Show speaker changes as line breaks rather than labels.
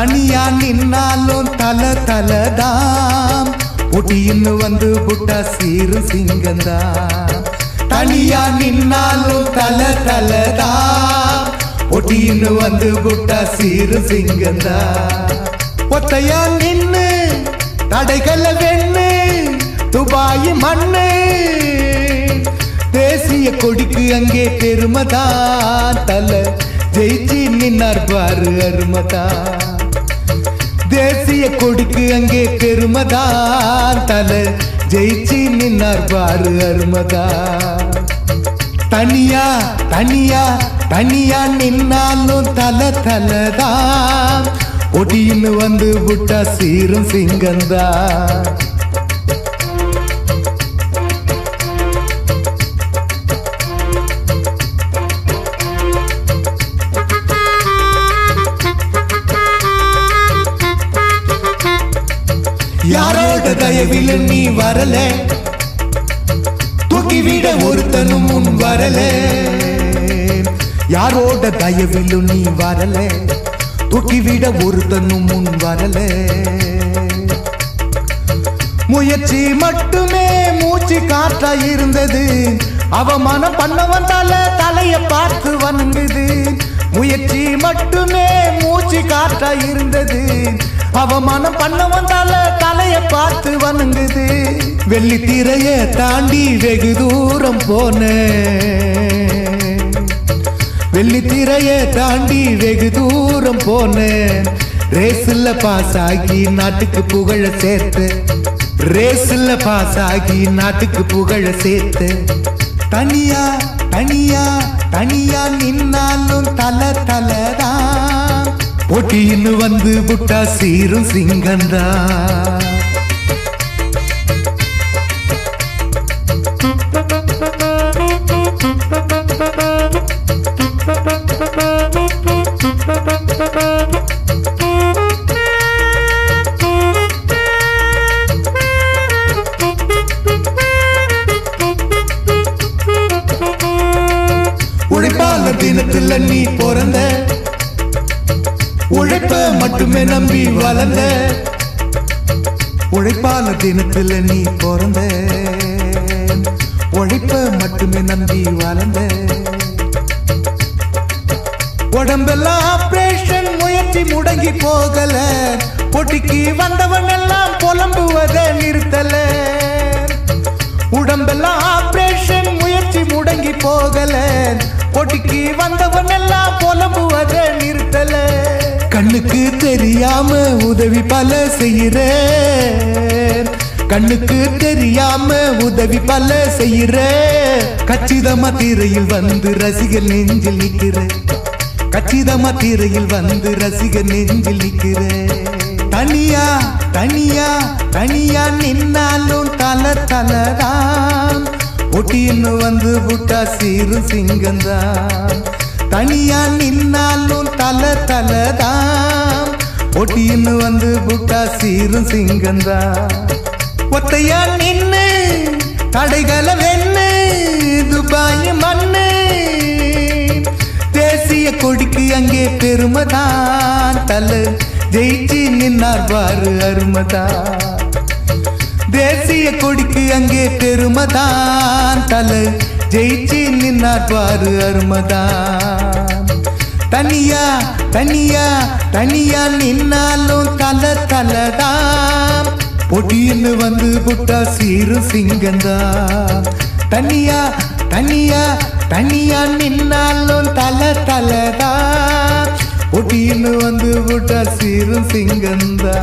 தனியா நின்னாலும் தல தலதாம். உட்டியின்னு வந்து புட்டா சீரு சிங்கந்தா தனியா நின்னாலும் தல தலதாம். ஒட்டியின்னு வந்து புட்டா சீரு சிங்கந்தா ஒத்தையா நின்னு தடைகள வெண்ணு துபாய் மண்ணு. தேசிய கொடிக்கு அங்கே பெருமதா தலை ஜெயிச்சு நின்னார் பாரு அருமதா தேசிய கொடிக்கு அங்கே பெருமதான் தல. ஜெயிச்சு நின்னார் பாரு அருமதா தனியா தனியா தனியா நின்னாலும் தல தலதான். ஒடின்னு வந்து விட்டா சீரும் சிங்கந்தான். யாரோட தயவில் நீ வரல. தூக்கி விட ஒருத்தனும் முன் வரல. யாரோட தயவில் நீ வரல. தூக்கி விட ஒருத்தனும் முன் வரல. முயற்சி மட்டுமே மூச்சு காற்றா இருந்தது. அவமானம் பண்ண வந்தால தலைய பார்த்து வந்தது முயற்சி மட்டுமே மூச்சு காற்றா இருந்தது. அவமானம் பண்ண வந்தால தலைய பார்த்து வணங்குது. வெள்ளி திரைய தாண்டி வெகு தூரம் போனேன் வெள்ளித்திரைய தாண்டி வெகு தூரம் போனேன் ரேஸ்ல பாஸ் ஆகி நாட்டுக்கு புகழ சேர்த்து. ரேஸ்ல பாஸ் ஆகி நாட்டுக்கு புகழ சேர்த்து. தனியா தனியா தனியா நின்னாலும் தல தலதான். போட்டின்னு வந்து புட்டா சீரும் சிங்கந்தா. தினத்துல நீ பிறந்த உழைப்ப மட்டுமே நம்பி வளர்ந்த உழைப்பால தினத்தில் நீ பிறந்த உழைப்ப மட்டுமே நம்பி வளர்ந்த உடம்பெல்லாம் ஆபரேஷன் முயற்சி முடங்கி போகல. பொட்டிக்கு வந்தவன் எல்லாம் புலம்புவதை நிறுத்தல. உடம்பெல்லாம் ஆப்ரேஷன் முயற்சி முடங்கி போகல. பொட்டிக்கு வந்தவன் எல்லாம் புலம்புவதை நிறுத்தலை. கண்ணுக்கு தெரியாம உதவி பல செய்யற கண்ணுக்கு தெரியாம உதவி பல செய்யற கச்சிதமா திரையில் வந்து ரசிக நெஞ்சில் நிற்கிறேன். கச்சிதமா திரையில் வந்து ரசிக நெஞ்சில் நிற்கிறேன். தனியா தனியா தனியா நின்னாலும் தல தலதான் ஒட்டின்னு வந்து புட்டா சீரு சிங்கந்தான். தனியா நின்னாலும் தல தலதான் ஒட்டின்னு வந்து புட்டா சீரும் சிங்கந்தா. ஒத்தையா நின்னு தடைகளை வெண்ணு துபாய் மண்ணு. தேசிய கொடிக்கு அங்கே பெருமதான். தல ஜெயிச்சு நின்னார் பாரு அருமதா. தேசிய கொடிக்கு அங்கே பெருமதான். தல ஜெயிச்சு நின்னார் பாரு அருமதான் தனியா தனியா தனியா நின்னாலும் தல தலதான் பொடின்னு வந்து புட்டா சீரு சிங்கந்தா தனியா தனியா தனியா நின்னாலும் தல தலதா பொடின்னு வந்து புட்டா சீரு சிங்கந்தா